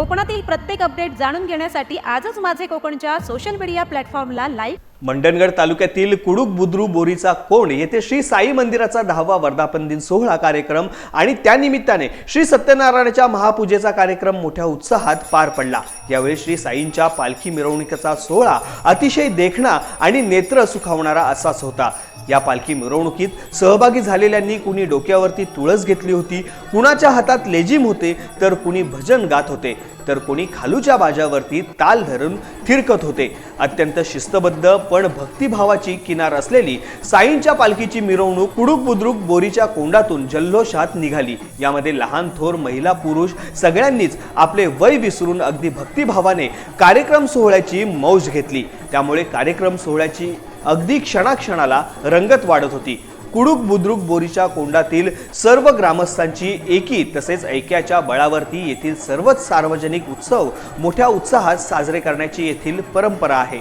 कोकणातील प्रत्येक अपडेट जाणून घेण्यासाठी आजच माझे कोकणच्या सोशल मीडिया प्लॅटफॉर्मला लाईक मंडणगड तालुक्यातील कुडूक बुद्रू बोरीचा कोण येथे श्री साई मंदिराचा दहावा वर्धापन दिन सोहळा कार्यक्रम आणि त्यानिमित्ताने श्री सत्यनारायणाच्या महापूजेचा कार्यक्रम मोठ्या उत्साहात पार पडला. यावेळी श्री साईंच्या पालखी मिरवणुकीचा सोहळा अतिशय देखणा आणि नेत्र सुखावणारा असाच होता. या पालखी मिरवणुकीत सहभागी झालेल्यांनी कुणी डोक्यावरती तुळस घेतली होती कुणाच्या हातात लेझिम होते तर कुणी भजन गात होते तर कोणी खालूच्या बाजावरती ताल धरून थिरकत होते. अत्यंत शिस्तबद्ध पण भक्तिभावाची किनार असलेली साईंच्या पालखीची मिरवणूक कुडूक बुद्रुक बोरीच्या कोंडातून जल्लोषात निघाली. यामध्ये लहान थोर महिला पुरुष सगळ्यांनीच आपले वय विसरून अगदी भक्तिभावाने कार्यक्रम सोहळ्याची मौज घेतली. त्यामुळे कार्यक्रम सोहळ्याची अगदी क्षणाक्षणाला रंगत वाढत होती. कुडूक बुद्रुक बोरीच्या कोंडातील सर्व ग्रामस्थांची एकी तसेच ऐक्याच्या बळावरती येथील सर्वच सार्वजनिक उत्सव मोठ्या उत्साहात साजरे करण्याची येथील परंपरा आहे.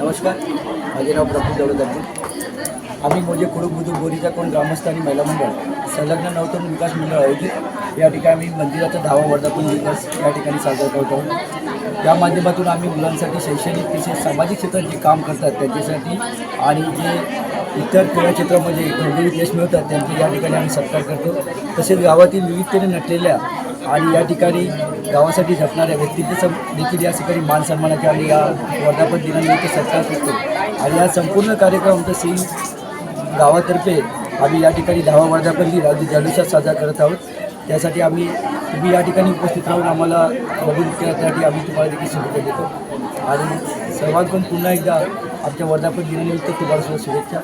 नमस्कार. माझे नाव प्रफुल्ल दौलत आम्ही म्हणजे कुडूक बुद्रुक बोरीचा कोण ग्रामस्थ आणि महिला मंडळ संलग्न नवतरुण विकास मंडळ आयोजित. या ठिकाणी आम्ही मंदिराचा दहावा वर्धापन दिवस या ठिकाणी साजरा करतो. या माध्यमातून आम्ही मुलांसाठी शैक्षणिक तसेच सामाजिक क्षेत्रात जे काम करतात त्यांच्यासाठी आणि जे इतर क्रीडा क्षेत्रामध्ये घवघवीत यश मिळतात त्यांचे या ठिकाणी आम्ही सत्कार करतो. तसेच गावातील विविधतेने नटलेल्या आणि या ठिकाणी गावासाठी झटणाऱ्या व्यक्तींचे सम देखील या ठिकाणी मान सन्मानाचे या वर्धापन दिनानिमित्त सत्कार करतो. आणि हा संपूर्ण कार्यक्रम आमचा सिंग गावातर्फे आम्ही या ठिकाणी दहावा वर्धापन दिन अगदी जल्लोषात साजरा करत आहोत. त्यासाठी आम्ही तुम्ही या ठिकाणी उपस्थित राहून आम्हाला बघून त्यासाठी आम्ही तुम्हाला देखील शुभेच्छा देतो. आणि सर्वांकडून पुन्हा एकदा आमच्या वर्धापन दिनानिमित्त तुम्हाला सुद्धा शुभेच्छा.